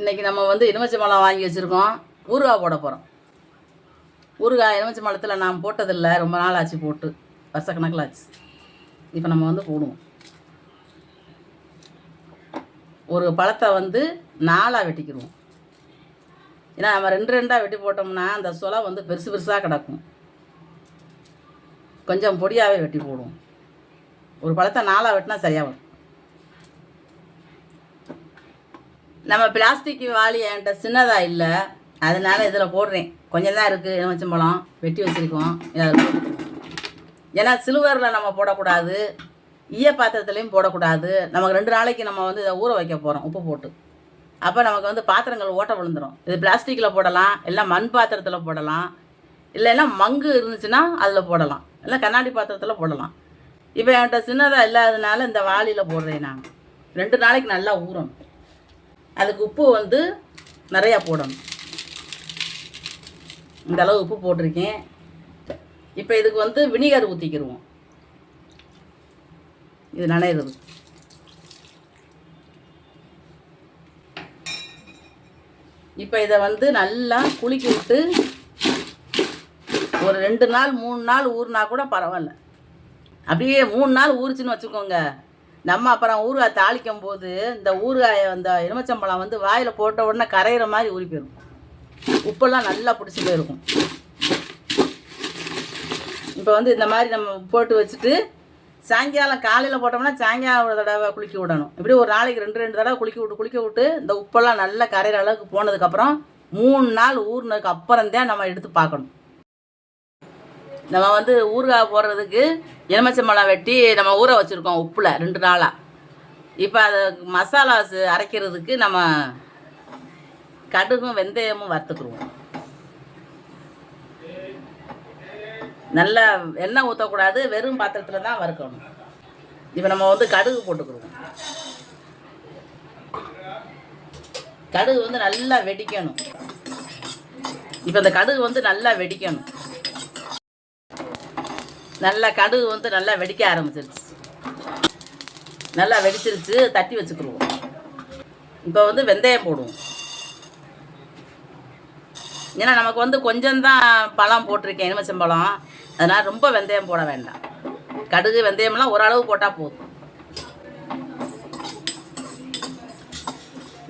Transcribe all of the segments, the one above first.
இன்றைக்கி நம்ம வந்து எலுமிச்சை பழம் வாங்கி வச்சுருக்கோம். ஊறுகாய் போட போகிறோம் ஊறுகாய் எலுமிச்சை பழத்தில் நான் போட்டதில்லை. ரொம்ப நாள் ஆச்சு போட்டு. வருஷக்கணக்கில் ஆச்சு. இப்போ நம்ம வந்து போடுவோம். ஒரு பழத்தை வந்து நாலாக வெட்டிக்கிடுவோம் ஏன்னா நம்ம ரெண்டு ரெண்டாக வெட்டி போட்டோம்னா அந்த சொலை வந்து பெருசு பெருசாக கிடக்கும். கொஞ்சம் பொடியாகவே வெட்டி போடுவோம். ஒரு பழத்தை நாலாக வெட்டினா சரியாக வரும். நம்ம பிளாஸ்டிக் வாளி என்கிட்ட சின்னதாக இல்லை. அதனால இதில் போடுறேன். கொஞ்சம் தான் இருக்குது எலுமிச்சம்பழம் வெட்டி வச்சுருக்கோம். ஏன்னா சில்வரில் நம்ம போடக்கூடாது. ஈய பாத்திரத்துலேயும் போடக்கூடாது. நமக்கு ரெண்டு நாளைக்கு நம்ம வந்து இதை ஊற வைக்க போகிறோம் உப்பு போட்டு. அப்போ நமக்கு வந்து பாத்திரங்கள் ஓட்ட விழுந்துடும் இது பிளாஸ்டிக்கில் போடலாம். இல்லை மண் பாத்திரத்தில் போடலாம். இல்லைன்னா மங்கு இருந்துச்சுன்னா அதில் போடலாம். இல்லை கண்ணாடி பாத்திரத்தில் போடலாம். இப்போ என்கிட்ட சின்னதாக இல்லாததுனால இந்த வாளியில் போடுறேன் நான். ரெண்டு நாளைக்கு நல்லா ஊறணும். அதுக்கு உப்பு வந்து நிறையா போடணும். இந்த அளவு உப்பு போட்டிருக்கேன். இப்போ இதுக்கு வந்து வினிகர் ஊற்றிக்கிடுவோம் இது நனையிறது. இப்போ இதை வந்து நல்லா குளிக்க விட்டு ஒரு ரெண்டு நாள் மூணு நாள் ஊறினா கூட பரவாயில்ல. அப்படியே மூணு நாள் ஊறிச்சுன்னு வச்சுக்கோங்க. நம்ம அப்புறம் ஊறுகாய் தாளிக்கும் போது இந்த ஊறுகாயை அந்த எலுமிச்சம்பழம் வந்து வாயில் போட்ட உடனே கரையிற மாதிரி ஊறி போயிடும் உப்பெல்லாம் நல்லா பிடிச்சி போயிருக்கும். இப்போ வந்து இந்த மாதிரி நம்ம போட்டு வச்சுட்டு சாயங்காலம் காலையில் போட்டோம்னா சாயங்காலம் ஒரு தடவை குளிக்க விடணும். இப்படி ஒரு நாளைக்கு ரெண்டு ரெண்டு தடவை குளிக்க விட்டு குளிக்க விட்டு இந்த உப்பெல்லாம் நல்லா கரையிற அளவுக்கு போனதுக்கப்புறம் மூணு நாள் ஊறினதுக்கு அப்புறம் தான் நம்ம எடுத்து பார்க்கணும். நம்ம வந்து ஊறுகாய் போடுறதுக்கு எலுமிச்சம்பழம் வெட்டி நம்ம ஊற வச்சுருக்கோம் உப்பில் ரெண்டு நாளாக இப்போ அதை மசாலாஸ் அரைக்கிறதுக்கு நம்ம கடுகும் வெந்தயமும் வறுத்துக்குருவோம் நல்லா எண்ணெய் ஊற்றக்கூடாது வெறும் பாத்திரத்தில் தான் வறுக்கணும். இப்போ நம்ம வந்து கடுகு போட்டுக்குருவோம் கடுகு வந்து நல்லா வெடிக்கணும். இப்போ இந்த கடுகு வந்து நல்லா வெடிக்கணும். நல்லா கடுகு வந்து நல்லா வெடிக்க ஆரம்பிச்சிருச்சு. நல்லா வெடிச்சிருச்சு தட்டி வச்சுக்கிடுவோம். இப்போ வந்து வெந்தயம் போடுவோம். ஏன்னா நமக்கு வந்து கொஞ்சம்தான் பழம் போட்டிருக்கேன் எலுமிச்சம்பழம். அதனால் ரொம்ப வெந்தயம் போட வேண்டாம். கடுகு வெந்தயம்லாம் ஓரளவு போட்டால் போதும்.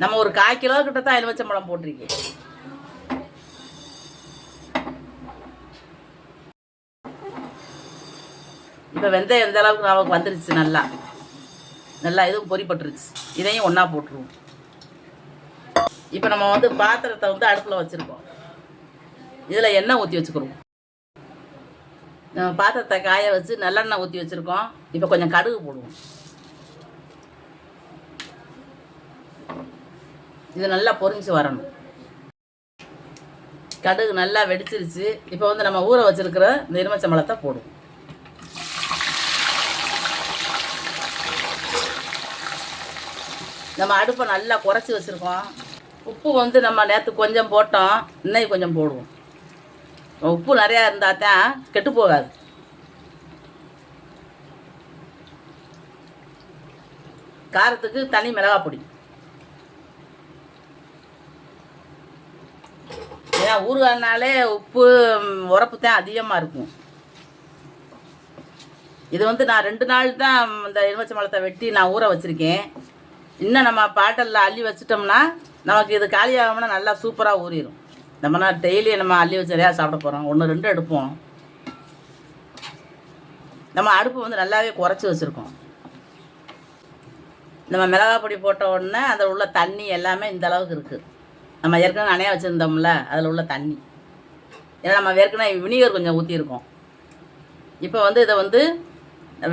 நம்ம ஒரு கால் கிலோ கிட்ட தான் எலுமிச்சம்பழம் போட்டிருக்கேன். இப்போ வெந்தயம் எந்த அளவுக்கு நமக்கு வந்துருச்சு நல்லா. நல்லா இதுவும் பொறிப்பட்டுருச்சு இதையும் ஒன்றா போட்டுருவோம். இப்போ நம்ம வந்து பாத்திரத்தை வந்து அடுப்பில் வச்சுருக்கோம். இதில் எண்ணெய் ஊற்றி வச்சுக்கிறோம். நம்ம பாத்திரத்தை காய வச்சு நல்லெண்ணெய் ஊற்றி வச்சுருக்கோம். இப்போ கொஞ்சம் கடுகு போடுவோம். இது நல்லா பொறிஞ்சு வரணும். கடுகு நல்லா வெடிச்சிருச்சு. இப்போ வந்து நம்ம ஊற வச்சுருக்கிற இந்த எலுமிச்சம்பழத்தை போடுவோம். நம்ம அடுப்பை நல்லா குறைச்சி வச்சுருக்கோம். உப்பு வந்து நம்ம நேற்று கொஞ்சம் போட்டோம். இன்னைக்கு கொஞ்சம் போடுவோம். உப்பு நிறையா இருந்தால் தான் கெட்டு போகாது. காரத்துக்கு தனி மிளகாய் பொடி. ஏன்னா ஊறுகாய்னாலே உப்பு உரப்பு தான் அதிகமாக இருக்கும். இது வந்து நான் ரெண்டு நாள் தான் இந்த எலுமிச்சை மலத்தை வெட்டி நான் ஊற வச்சுருக்கேன். இன்னும் நம்ம பாட்டலில் அள்ளி வச்சிட்டோம்னா நமக்கு இது காலியாகாமனா நல்லா சூப்பராக ஊறிடும் நம்ம நான் டெய்லி நம்ம அள்ளி வச்சு சாப்பிட போகிறோம் ஒன்று ரெண்டு எடுப்போம் நம்ம அடுப்பு வந்து நல்லாவே குறைச்சி வச்சுருக்கோம். நம்ம மிளகாய் பொடி போட்ட உடனே அதில் உள்ள தண்ணி எல்லாமே இந்த அளவுக்கு இருக்குது நம்ம ஏற்கனவே நனைய வச்சுருந்தோம்ல அதில் உள்ள தண்ணி. ஏன்னா நம்ம ஏற்கனவே வினிகர் கொஞ்சம் ஊற்றிருக்கோம் இப்போ வந்து இதை வந்து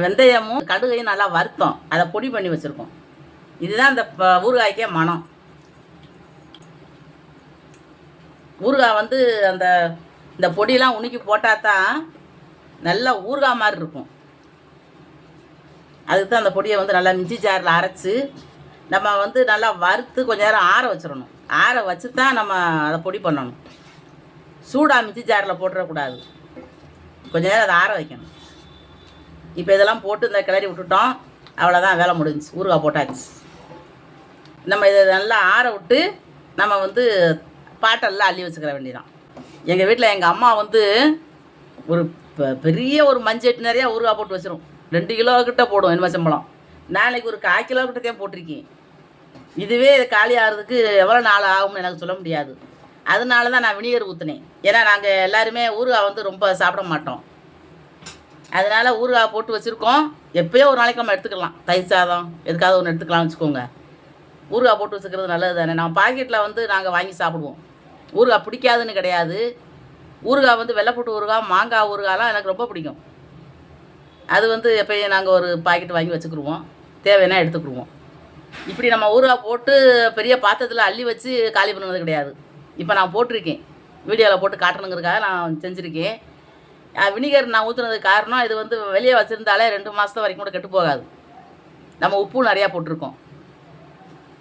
வெந்தயமும் கடுகையும் நல்லா வறுத்தோம். அதை பொடி பண்ணி வச்சுருக்கோம். இதுதான் இந்த ப- ஊறுகாய்க்கே மனம் ஊறுகாய் வந்து அந்த இந்த பொடியெலாம் உணுக்கி போட்டால் தான் நல்லா ஊறுகாய் மாதிரி இருக்கும். அதுக்கு தான் அந்த பொடியை வந்து நல்லா மிஞ்சி ஜாரில் அரைச்சி நம்ம வந்து நல்லா வறுத்து கொஞ்ச நேரம் ஆற வச்சிடணும். ஆற வச்சு தான் நம்ம அதை பொடி பண்ணணும். சூடாக மிஞ்சி ஜாரில் போட்டுறக்கூடாது. கொஞ்ச நேரம் அதை ஆற வைக்கணும். இப்போ இதெல்லாம் போட்டு இந்த கிளறி விட்டுட்டோம். அவ்வளோதான் வேலை முடிஞ்சுச்சு. ஊறுகாய் போட்டாச்சு. நம்ம இதை நல்லா ஆற விட்டு நம்ம வந்து பாட்டெல்லாம் அள்ளி வச்சுக்கிற வேண்டியதான் எங்கள் வீட்டில் எங்கள் அம்மா வந்து ஒரு பெ- பெரிய ஒரு மஞ்சட்டு நிறையா ஊறுகாய் போட்டு வச்சிரும். ரெண்டு கிலோ கிட்ட போடும் எலுமிச்சம்பழம் நாளைக்கு ஒரு கால் கிலோ கிட்டத்தே போட்டிருக்கேன். இதுவே காலி ஆகிறதுக்கு எவ்வளோ நாள் ஆகும்னு எனக்கு சொல்ல முடியாது. அதனால தான் நான் வினிகர் ஊற்றினேன் ஏன்னா நாங்கள் எல்லாருமே ஊறுகாய் வந்து ரொம்ப சாப்பிட மாட்டோம். அதனால் ஊறுகாய் போட்டு வச்சுருக்கோம். எப்பயோ ஒரு நாளைக்கு நம்ம எடுத்துக்கலாம். தயிர் சாதம் எதுக்காவது ஒன்று எடுத்துக்கலாம்னு வச்சுக்கோங்க. ஊறுகாய் போட்டு வச்சுக்கிறது நல்லது தானே நம்ம பாக்கெட்டில் வந்து நாங்கள் வாங்கி சாப்பிடுவோம். ஊறுகாய் பிடிக்காதுன்னு கிடையாது. ஊறுகாய் வந்து வெள்ளைப்பூட்டு ஊறுகாய் மாங்காய் ஊறுகாய்லாம் எனக்கு ரொம்ப பிடிக்கும். அது வந்து எப்பயும் நாங்கள் ஒரு பாக்கெட் வாங்கி வச்சுக்கிருவோம். தேவைன்னா எடுத்துக்கிருவோம். இப்படி நம்ம ஊறுகாய் போட்டு பெரிய பாத்திரத்தில் அள்ளி வச்சு காலி பண்ணுவது கிடையாது. இப்போ நான் போட்டிருக்கேன். வீடியோவில் போட்டு காட்டணுங்கிறதுக்காக நான் செஞ்சுருக்கேன். வினிகர் நான் ஊற்றுனதுக்கு காரணம் இது வந்து வெளியே வச்சுருந்தாலே ரெண்டு மாதம் வரைக்கும் கூட கெட்டு போகாது. நம்ம உப்பும் நிறையா போட்டிருக்கோம்.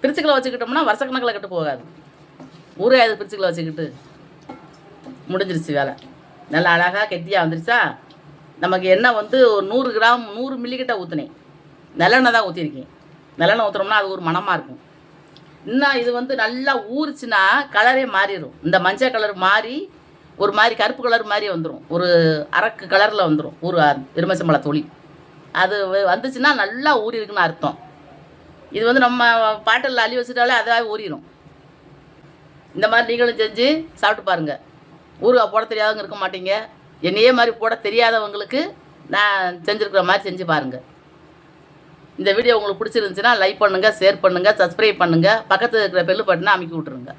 பிரிச்சுக்களை வச்சுக்கிட்டோம்னா வருஷக்கணக்கில் கட்டு போகாது. ஊரே அது பிரிச்சுக்களை வச்சுக்கிட்டு முடிஞ்சிருச்சு வேலை. நல்லா அழகாக கெட்டியாக வந்துருச்சா? நமக்கு எண்ணெய் வந்து ஒரு நூறு கிராம் நூறு மில்லிக்கிட்ட ஊற்றினேன் நல்லெண்ணெய் தான் ஊற்றிருக்கேன் நல்லெண்ணெய் ஊற்றுனோம்னா அது ஒரு மணமாக இருக்கும். இன்னும் இது வந்து நல்லா ஊறுச்சுன்னா கலரே மாறிடும் இந்த மஞ்சள் கலர் மாறி ஒரு மாதிரி கருப்பு கலர் மாதிரி வந்துடும் ஒரு அரக்கு கலரில் வந்துடும் ஒரு எருமச்சம்பழ தொழில் அது வந்துச்சுன்னா நல்லா ஊறி இருக்குன்னு அர்த்தம். இது வந்து நம்ம பாட்டில் அள்ளி வச்சுட்டாலே அதாக ஊறிடும் இந்த மாதிரி நீங்களும் செஞ்சு சாப்பிட்டு பாருங்கள் ஊறுகாய் போட தெரியாதவங்க இருக்க மாட்டீங்க. என்னையே மாதிரி போட தெரியாதவங்களுக்கு நான் செஞ்சுருக்கிற மாதிரி செஞ்சு பாருங்கள் இந்த வீடியோ உங்களுக்கு பிடிச்சிருந்துச்சுன்னா லைக் பண்ணுங்கள் ஷேர் பண்ணுங்கள் சப்ஸ்கிரைப் பண்ணுங்கள் பக்கத்தில் இருக்கிற பெல்லு பட்டனை அமைக்கி விட்ருங்க